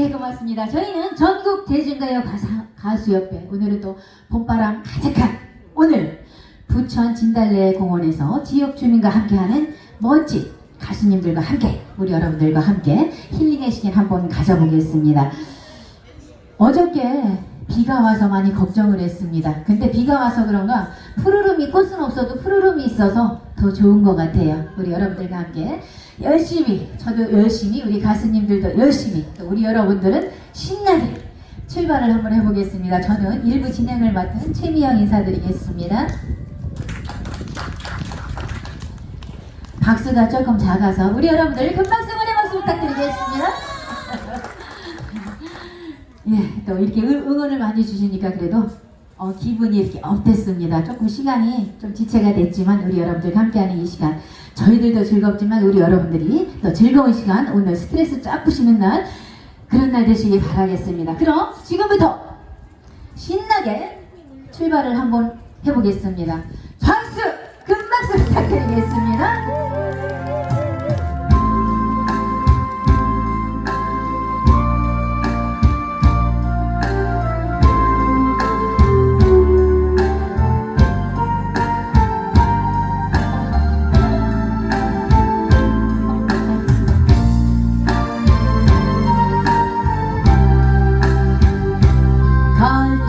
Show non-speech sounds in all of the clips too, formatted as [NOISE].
예, 고맙습니다. 저희는 전국 대중가요 가사, 가수협회 오늘은 또 봄바람 가득한 오늘 부천 진달래 공원에서 지역 주민과 함께하는 멋진 가수님들과 함께 우리 여러분들과 함께 힐링의 시간 한번 가져보겠습니다. 어저께 비가 와서 많이 걱정을 했습니다. 근데 비가 와서 그런가 푸르름이 꽃은 없어도 푸르름이 있어서 더 좋은 것 같아요. 우리 여러분들과 함께 열심히 저도 열심히 우리 가수님들도 열심히 또 우리 여러분들은 신나게 출발을 한번 해보겠습니다. 저는 일부 진행을 맡은 최미영 인사드리겠습니다. 박수가 조금 작아서 우리 여러분들 큰 박수 한의 박수 부탁드리겠습니다. [LAUGHS] 예, 또 이렇게 응- 응원을 많이 주시니까 그래도 어, 기분이 이렇게 업됐습니다. 조금 시간이 좀 지체가 됐지만 우리 여러분들과 함께하는 이 시간 저희들도 즐겁지만 우리 여러분들이 또 즐거운 시간 오늘 스트레스 쫙 푸시는 날 그런 날 되시길 바라겠습니다. 그럼 지금부터 신나게 출발을 한번 해보겠습니다. 박수! 큰 박수 부탁드리겠습니다.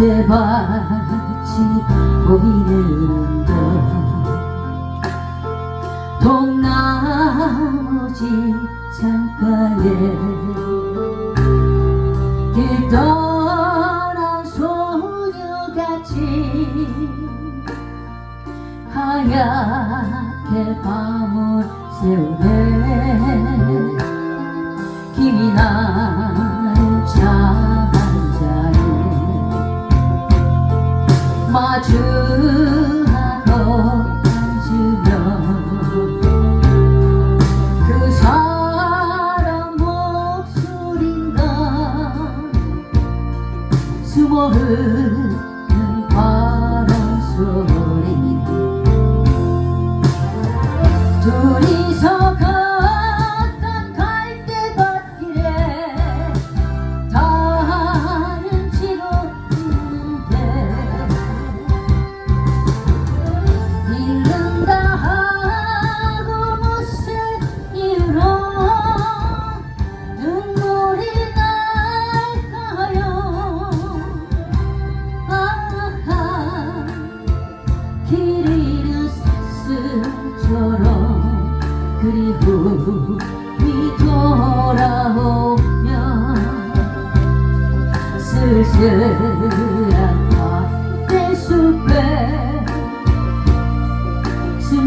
갈대밭이 보이는 것 동나무지 창가에 길 떠난 소녀같이 하얗게 밤을 새우네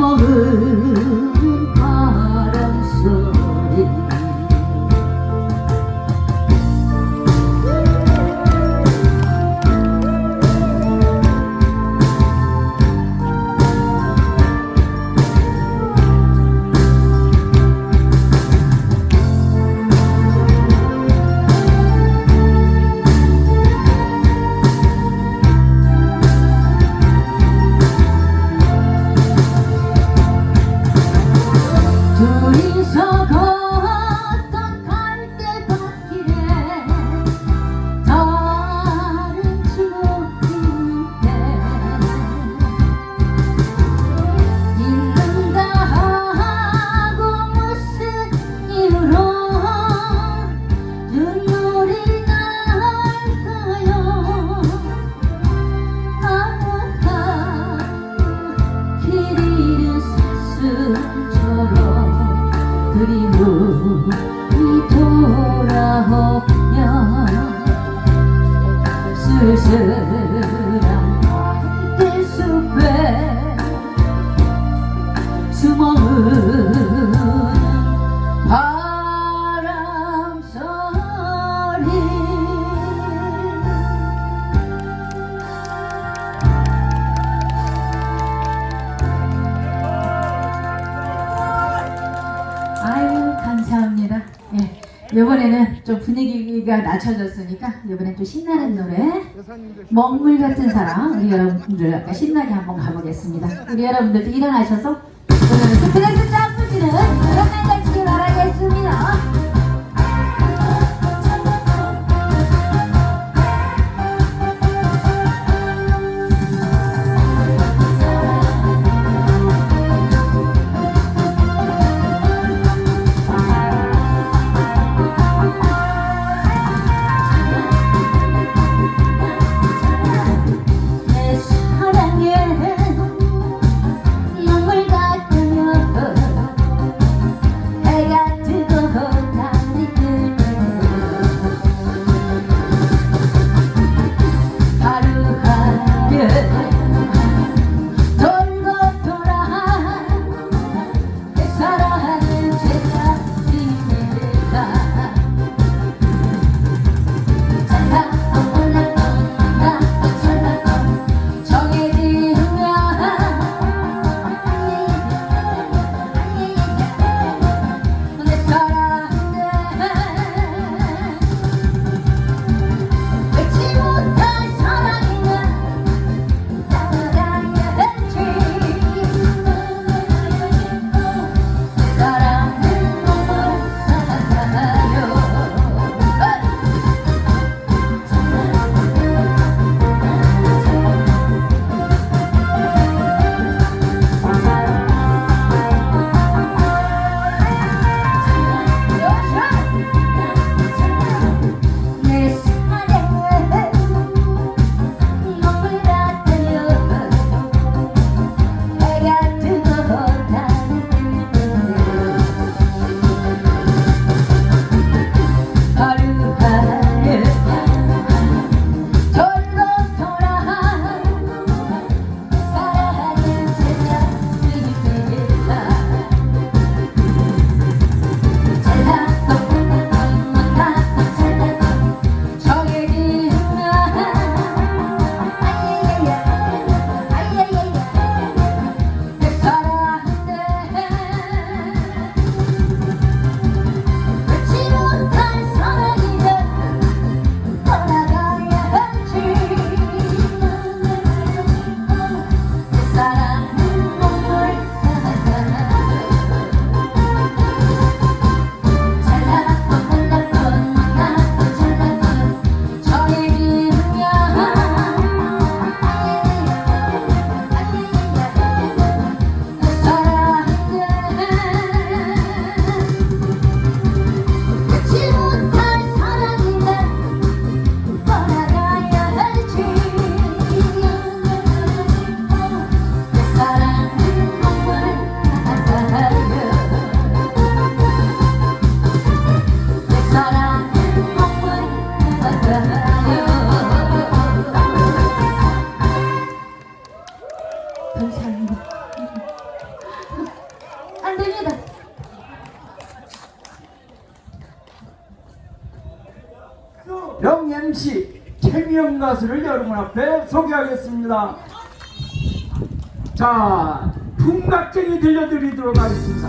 숨어 좀 분위기가 낮춰졌으니까 이번엔 좀 신나는 노래 먹물 같은 사랑 우리 여러분들 아까 신나게 한번 가보겠습니다. 우리 여러분들도 일어나셔서 오늘은 스트레스 쫙 푸시는 그런 날 되시길 바라겠습니다. 여러분 앞에 소개하겠습니다. 자, 풍각쟁이 들려드리도록 하겠습니다.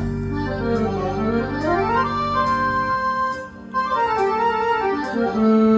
음.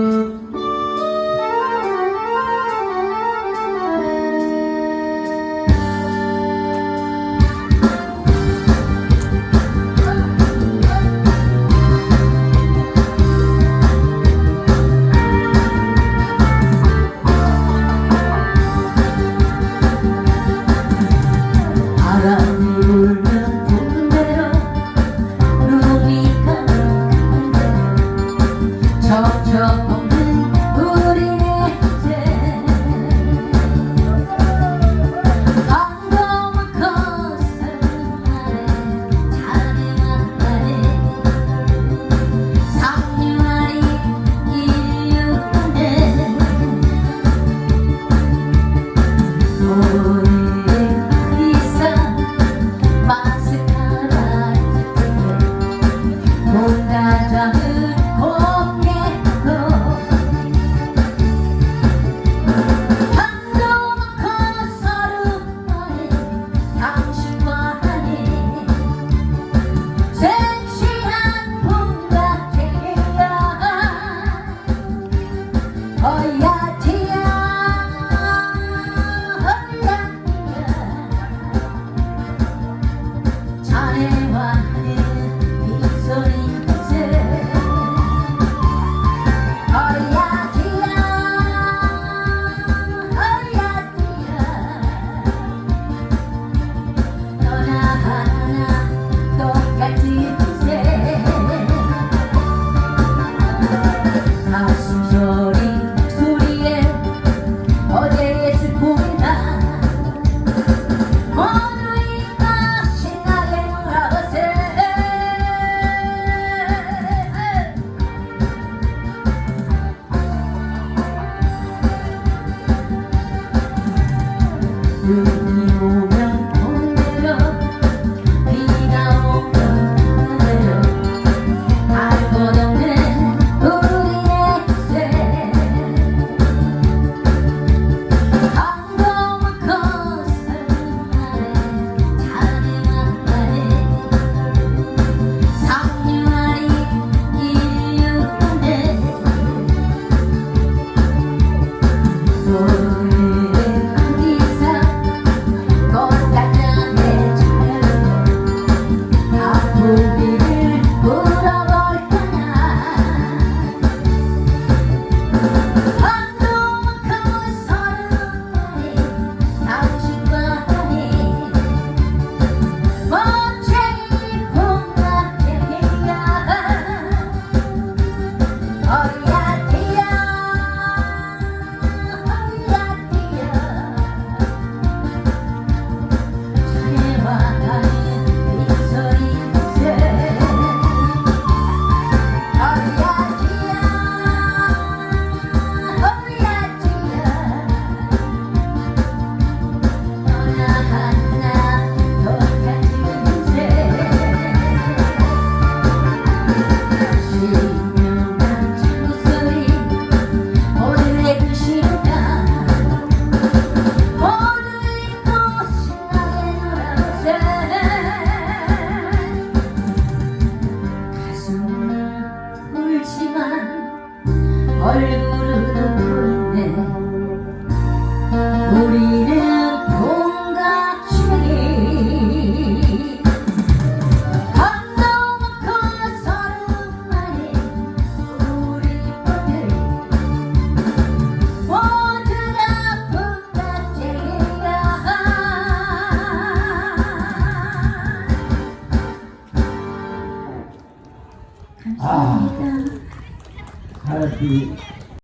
you.